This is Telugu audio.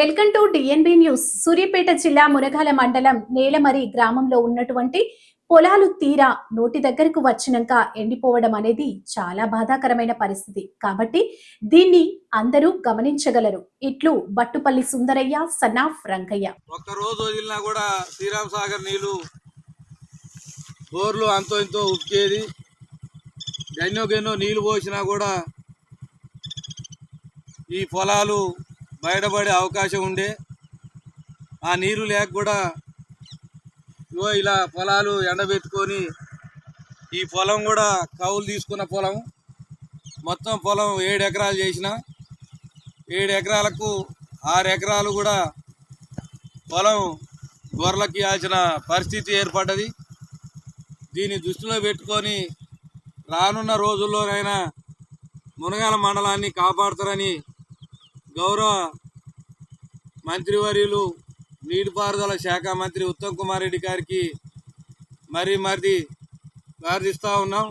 Welcome to DNB news Suryapet జిల్లా మునగాల మండలం నేలమరి గ్రామంలో ఉన్నటువంటి పొలాలు తీరా నోటి దగ్గరకు వచ్చినాక ఎండిపోవడం అనేది చాలా బాధాకరమైన పరిస్థితి. కాబట్టి దీన్ని అందరూ గమనించగలరు. ఇట్లు బట్టుపల్లి సుందరయ్య సన్నాఫ్ రంగయ్య. ఒక్క రోజు వదిలినా కూడా శ్రీరామ్ సాగర్ నీళ్ళు బోర్లు అంతో ఇంతో ఉక్కేది. గన్నో గన్నో నీళ్ళు పోసినా కూడా ఈ పొలాలు బయటపడే అవకాశం ఉండే. ఆ నీరు లేక కూడా ఇగో ఇలా పొలాలు ఎండబెట్టుకొని ఈ పొలం కూడా కౌలు తీసుకున్న పొలం. మొత్తం పొలం ఏడు ఎకరాలు చేసిన. ఏడు ఎకరాలకు ఆరు ఎకరాలు కూడా పొలం గొర్రెలకి ఇవ్వాల్సిన పరిస్థితి ఏర్పడ్డది. దీన్ని దృష్టిలో పెట్టుకొని రానున్న రోజుల్లోనైనా మునగాల మండలాన్ని కాపాడుతారని గౌరవ మంత్రివర్యులు నీటిపారుదల శాఖ మంత్రి ఉత్తమ్ కుమార్ రెడ్డి గారికి మరీ మరీ ప్రార్థిస్తూ ఉన్నాం.